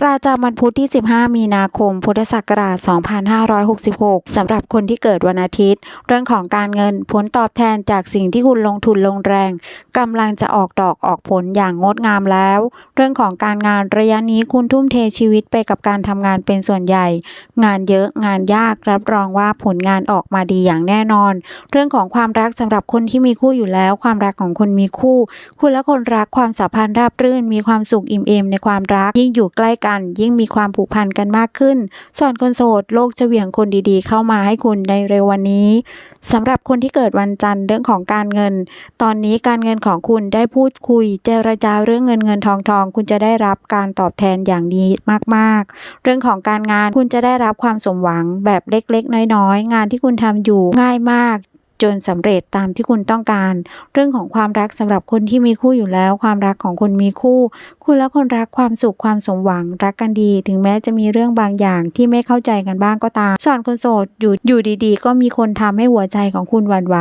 ประจำวันพุธที่ 15 มีนาคม พุทธศักราช 2566 สำหรับคนที่เกิดวันอาทิตย์ เรื่องของการเงินผลตอบแทนจากสิ่งที่คุณลงทุนลงแรงกำลังจะออกดอกออกผลอย่างงดงามแล้ว เรื่องของการงานระยะนี้คุณทุ่มเทชีวิตไปกับการทำงานเป็นส่วนใหญ่ งานเยอะงานยากรับรองว่าผลงานออกมาดีอย่างแน่นอน เรื่องของความรักสำหรับคนที่มีคู่อยู่แล้ว ความรักของคนมีคู่ คุณและคนรักความสัมพันธ์ราบรื่นมีความสุขอิ่มเอมในความรักยิ่งอยู่ใกล้กัน ยิ่งมีความผูกพันกันมากขึ้นส่วนคนโสดโลกจะเหวี่ยงคนดีๆ เข้ามาให้คุณในเร็ววันนี้สำหรับคนที่เกิดวันจันทร์เรื่องของการเงิน ตอนนี้การเงินของคุณได้พูดคุย เจรจาเรื่องเงินเงินทองทองคุณจะได้รับการตอบแทนอย่างดีมากๆ เรื่องของการงานคุณจะได้รับความสมหวังแบบเล็กๆ น้อยๆ งานที่คุณทำอยู่ง่ายมาก จนสำเร็จตามที่คุณต้องการ เรื่องของความรักสำหรับคนที่มีคู่อยู่แล้ว ความรักของคนมีคู่ คุณและคนรักความสุขความสมหวังรักกันดี ถึงแม้จะมีเรื่องบางอย่างที่ไม่เข้าใจกันบ้างก็ตามส่วนคนโสดอยู่อยู่ดีๆ ก็มีคนทำให้หัวใจของคุณหวั่นไหว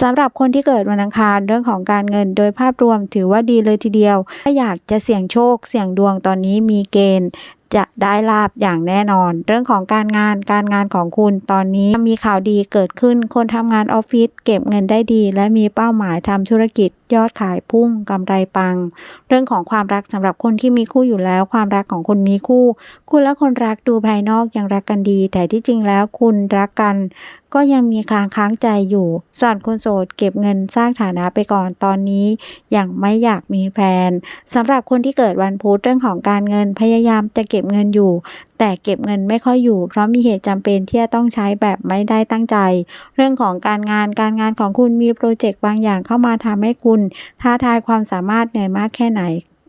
สำหรับคนที่เกิดวันอังคารเรื่องของการเงิน โดยภาพรวมถือว่าดีเลยทีเดียว ถ้าอยากจะเสี่ยงโชค เสี่ยงดวงตอนนี้มีเกณฑ์ จะได้ลาบอย่างแน่นอน เรื่องของการงานการงานของคุณตอนนี้มีข่าวดีเกิดขึ้น คนทำงานออฟฟิศเก็บเงินได้ดี และมีเป้าหมายทำธุรกิจยอดขายพุ่งกำไรปัง เรื่องของความรักสำหรับคนที่มีคู่อยู่แล้ว ความรักของคนมีคู่ คุณและคนรักดูภายนอกยังรักกันดี แต่ที่จริงแล้วคุณรักกัน ก็ยังมีค้างค้างใจอยู่ ส่วนคนโสดเก็บเงินสร้างฐานะไปก่อนตอนนี้ ยังไม่อยากมีแฟนสำหรับคนที่เกิดวันพุธเรื่องของการเงินพยายามจะเก็บเงินอยู่ แต่เก็บเงินไม่ค่อยอยู่ เพราะมีเหตุจำเป็นที่จะต้องใช้แบบไม่ได้ตั้งใจ เรื่องของการงานการงานของคุณมีโปรเจกต์บางอย่างเข้ามาทำให้คุณ ท้าทายความสามารถเหนื่อยมากแค่ไหน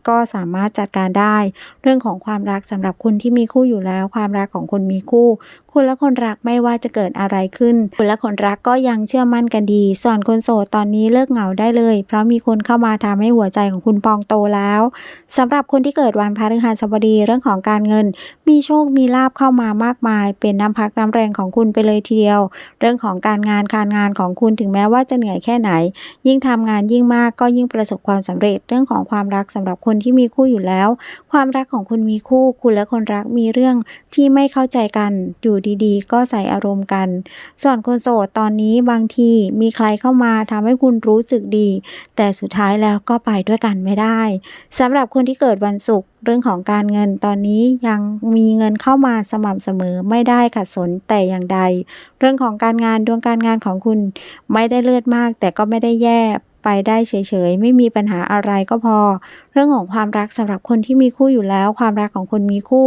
ก็สามารถจัดการได้ เรื่องของความรักสำหรับคุณที่มีคู่อยู่แล้ว ความรักของคนมีคู่ คุณและคนรักไม่ว่าจะเกิดอะไรขึ้น คุณและคนรักก็ยังเชื่อมั่นกันดี ส่วนคนโสดตอนนี้เลิกเหงาได้เลย เพราะมีคนเข้ามาทำให้หัวใจของคุณปองโตแล้วสำหรับคนที่เกิดวันพฤหัสบดีเรื่องของการเงิน มีโชคมีลาบเข้ามามากมาย เป็นน้ำพักน้ำแรงของคุณไปเลยทีเดียว เรื่องของการงานการงานของคุณถึงแม้ว่าจะเหนื่อยแค่ไหน ยิ่งทำงานยิ่งมากก็ยิ่งประสบความสำเร็จ เรื่องของความรักสำหรับคนที่มีคู่อยู่แล้ว ความรักของคุณมีคู่ คุณและคนรักมีเรื่องที่ไม่เข้าใจกัน อยู่ดีๆ ก็ใส่อารมณ์กัน ส่วนคนโสดตอนนี้บางทีมีใครเข้ามาทำให้คุณรู้สึกดี แต่สุดท้ายแล้วก็ไปด้วยกันไม่ได้สำหรับคนที่เกิดวันศุกร์เรื่องของการเงินตอนนี้ยังมีเงินเข้ามาสม่ำเสมอไม่ได้ขัดสนแต่อย่างใด เรื่องของการงานดวงการงานของคุณไม่ได้เลือดมาก แต่ก็ไม่ได้แย่ ไปได้เฉยๆ ไม่มีปัญหาอะไรก็พอ เรื่องของความรักสำหรับคนที่มีคู่อยู่แล้ว ความรักของคนมีคู่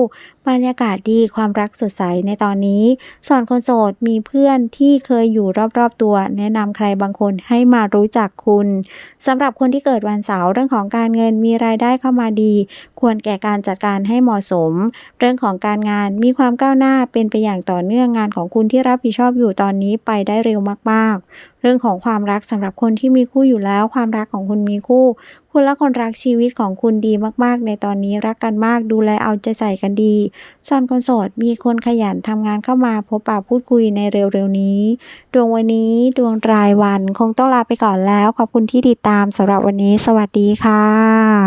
บรรยากาศดีความรักสดใสในตอนนี้ ส่วนคนโสดมีเพื่อนที่เคยอยู่รอบๆตัว แนะนำใครบางคนให้มารู้จักคุณสำหรับคนที่เกิดวันเสาร์เรื่องของการเงินมีรายได้เข้ามาดี ควรแก่การจัดการให้เหมาะสม เรื่องของการงานมีความก้าวหน้าเป็นไปอย่างต่อเนื่องงานของคุณที่รับผิดชอบอยู่ตอนนี้ไปได้เร็วมากๆ รื่องของความรักสำหรับคนที่มีคู่อยู่แล้ว ความรักของคุณมีคู่ คุณและคนรักชีวิตของคุณดีมาก ๆ ในตอนนี้รักกันมากดูแลเอาใจใส่กันดีส่วนคนโสดมีคนขยันทำงานเข้ามาพบปะพูดคุยในเร็วๆนี้ ดวงวันนี้ดวงรายวันคงต้องลาไปก่อนแล้ว ขอบคุณที่ติดตามสำหรับวันนี้ สวัสดีค่ะ